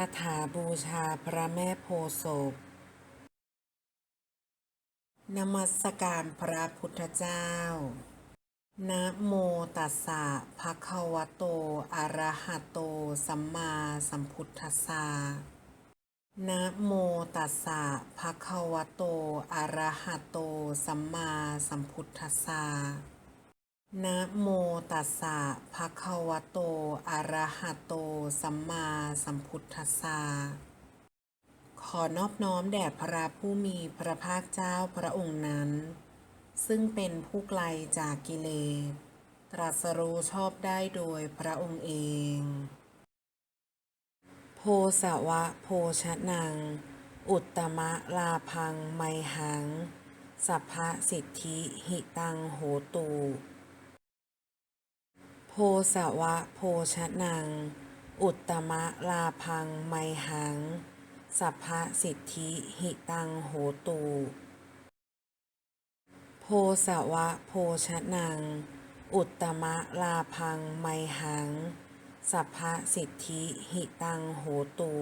คาถาบูชาพระแม่โพศพนมัสการพระพุทธเจ้า นะโมตัสสะภะคะวะโต อะระหะโต สัมมาสัมพุทธัสสะ นะโมตัสสะภะคะวะโต อะระหะโต สัมมาสัมพุทธัสสะ นะโมตัสสะภะคะวะโต อะระหะโต สัมมาสัมพุทธัสสะ ขอนอบน้อมแด่พระผู้มีพระภาคเจ้าพระองค์นั้น ซึ่งเป็นผู้ไกลจากกิเลส ตรัสรู้ชอบได้โดยพระองค์เอง โพสวะโพชนัง อุตตมะลาพังไมหัง สัพพะสิทธิหิตังโหตู โพสวะโพชนัง อุตตมะลาพังไมหัง สัพพะสิทธิหิตังโหตู โพสวะโพชนัง อุตตมะลาพังไมหัง สัพพะสิทธิหิตังโหตู